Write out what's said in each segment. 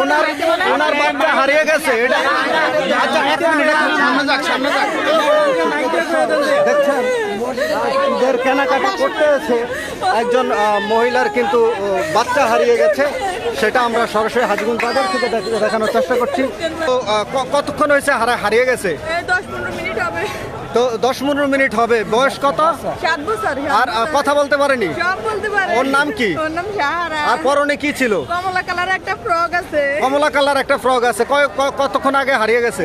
ওনার ওনার বাচ্চা হারিয়ে গেছে এটা আচ্ছা এক মিনিট সামনে যাক সামনে যাক। দেখছেন? ঈদের কেনাকাটা করতে এসে একজন মহিলার কিন্তু বাচ্চা হারিয়ে গেছে সেটা আমরা সরাসরি হাজিগুন বাজার থেকে দেখানোর চেষ্টা করছি। তো কতক্ষণ হয়েছে হারা হারিয়ে গেছে? দশ পনেরো মিনিট হবে। তো দশ পনেরো মিনিট হবে। বয়স কত? আর কথা বলতে পারেনি? ওর নাম কি? আর পরনে কি ছিল? কমলা কালার একটা ফ্রক আছে। কমলা কালার একটা ফ্রক আছে। কতক্ষণ আগে হারিয়ে গেছে?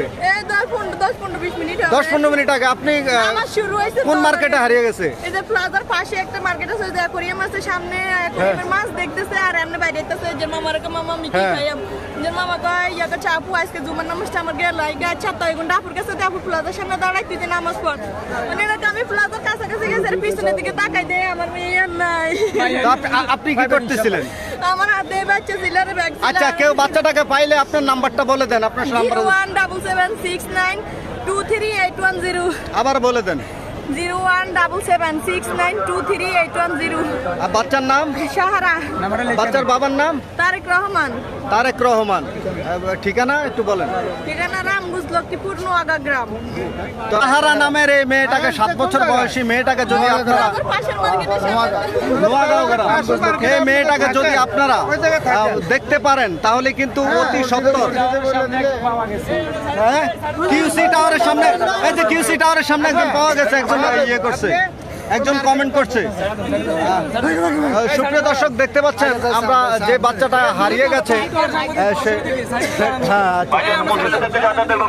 দশ পনেরো মিনিট দশ পনেরো মিনিট আগে আপনি আমার শুরু হয়েছে কোন মার্কেটে হারিয়ে গেছে? এই যে প্লাজার পাশে একটা মার্কেট আছে যে কোরিয়ান মাছের সামনে কোরিয়ান মাছ দেখতেছে আর এমনি বাইরে দেখতেছে যে মামার কে মামা মিকি হ্যাঁ। যে মামা কয় ইয়াকে চাপু আজকে জুমার নামাজটা আমার গেল এই গাছ ছাত্র এগুন ডাপুর কাছে ডাপুর প্লাজার সামনে দাঁড়াই তুই নামাজ পড়। মানে এরকম আমি প্লাজার কাছাকাছি গেছে আর পিছনের দিকে তাকাই দেয় আমার মেয়ে নাই। আপনি কি করতেছিলেন? আমার হাতে বাচ্চা ছিল আর ব্যাগ আচ্ছা কেউ বাচ্চাটাকে পাইলে আপনার নাম্বারটা বলে দেন আপনার number zero one double seven six nine two three eight one zero. আবার বলে দেন। Zero one double seven six nine two three eight one zero. আর বাচ্চার নাম? সাহারা। বাচ্চার বাবার নাম? তারেক রহমান। তারেক রহমান। ঠিকানা একটু বলেন। ঠিকানা রামগুজ লক্ষ্মীপুর নোয়াগা গ্রাম তাহারা নামের এই মেয়েটাকে সাত বছর বয়সী মেয়েটাকে যদি আপনারা নোয়াগাঁও গ্রাম। এই মেয়েটাকে যদি আপনারা দেখতে পারেন তাহলে কিন্তু অতি সত্তর। হ্যাঁ কিউসি টাওয়ারের সামনে এই যে কিউসি টাওয়ারের সামনে একজন পাওয়া গেছে একজন ইয়ে করছে একজন কমেন্ট করছে সুপ্রিয় দর্শক, দেখতে পাচ্ছেন, আমরা যে বাচ্চাটা হারিয়ে গেছে সে।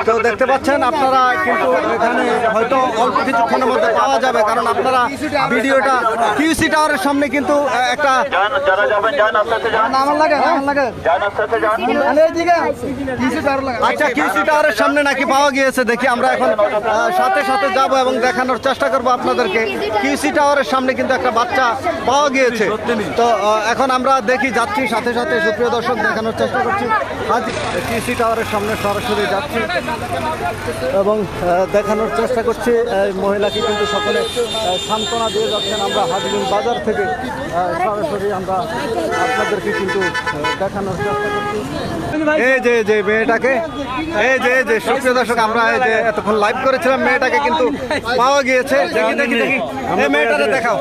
তো দেখতে পাচ্ছেন, আপনারা কিন্তু এখানে হয়তো অল্প কিছুক্ষণের মধ্যে পাওয়া যাবে, কারণ আপনারা ভিডিওটা কিউসি টাওয়ারের সামনে কিন্তু একটা আচ্ছা কিউসি টাওয়ারের সামনে নাকি পাওয়া গিয়েছে, দেখি আমরা এখন সাথে সাথে যাব এবং দেখানোর চেষ্টা করব আপনাদেরকে। কিউসি টাওয়ারের সামনে কিন্তু একটা বাচ্চা পাওয়া গিয়েছে। তো এখন আমরা দেখি যাচ্ছি সাথে সাথে, সুপ্রিয় দর্শক, দেখানোর চেষ্টা করছি। আজ কিউসি টাওয়ারের সামনে সরাসরি যাচ্ছি এবং দেখানোর চেষ্টা করছি মহিলাকে কিন্তু সকলে সান্ত্বনা দিয়ে যাচ্ছেন। আমরা হাজিগঞ্জ বাজার থেকে সরাসরি আমরা আপনাদেরকে কিন্তু দেখানোর চেষ্টা করছি। এই যে যে মেয়েটাকে, এই যে যে সুপ্রিয় দর্শক, আমরা এই যে এতক্ষণ লাইভ করেছিলাম, মেয়েটাকে কিন্তু পাওয়া গিয়েছে। দেখি দেখি দেখি। মেয়েটাকে দেখাও।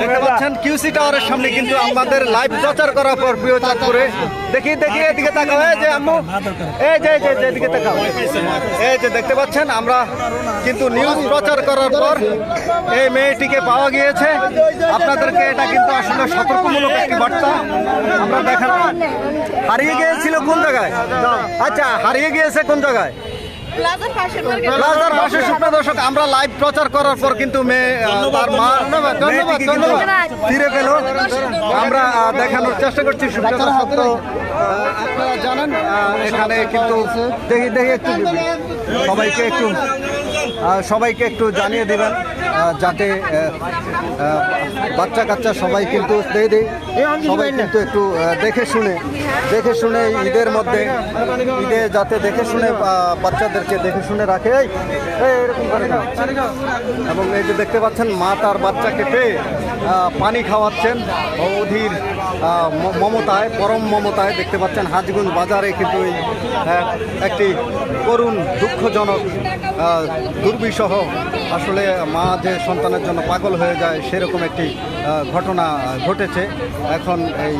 দেখতে পাচ্ছেন কিউসি টাওয়ারের সামনে কিন্তু আমাদের লাইভ প্রচার করার পর প্রিয় চাঁদপুরে। দেখি দেখি। এদিকে তাকাও এই যে আম্মু। এই যে যে, যে এদিকে তাকাও। এই যে দেখতে পাচ্ছেন আমরা কিন্তু নিউজ প্রচার করার পর এই মেয়েটিকে পাওয়া গিয়েছে। আপনাদেরকে এটা কিন্তু আসলে সতর্কমূলক একটি বার্তা। আমরা দেখালাম হারিয়ে গিয়েছিল কোন জায়গায়? আচ্ছা হারিয়ে গিয়েছে কোন জায়গায়? প্লাজার পাশের মার্কেট প্লাজার পাশে সুপ্রিয় দর্শক আমরা লাইভ প্রচার করার পর কিন্তু মেয়ে তার মা ফিরে পেল। আমরা দেখানোর চেষ্টা করছি সুপ্রিয় দর্শক। তো আপনারা জানেন এখানে কিন্তু দেখি দেখি একটু। সবাইকে একটু সবাইকে একটু জানিয়ে দিবেন। যাতে বাচ্চা কাচ্চা সবাই কিন্তু দেই দেই সবাই কিন্তু একটু দেখে শুনে দেখে শুনে ঈদের মধ্যে, ঈদে যাতে দেখে শুনে বাচ্চাদেরকে দেখে শুনে রাখে। এরকম করে না। এবং এই যে দেখতে পাচ্ছেন, মা তার বাচ্চাকে পেয়ে পানি খাওয়াচ্ছেন। অধীর মমতায়, পরম মমতায় দেখতে পাচ্ছেন, হাজগুঞ্জ বাজারে কিন্তু এই একটি করুণ, দুঃখজনক দুর্বিষহ আসলে মা যে সন্তানের জন্য পাগল হয়ে যায়, সেরকম একটি ঘটনা ঘটেছে। এখন এই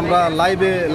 আমরা লাইভে লাইভ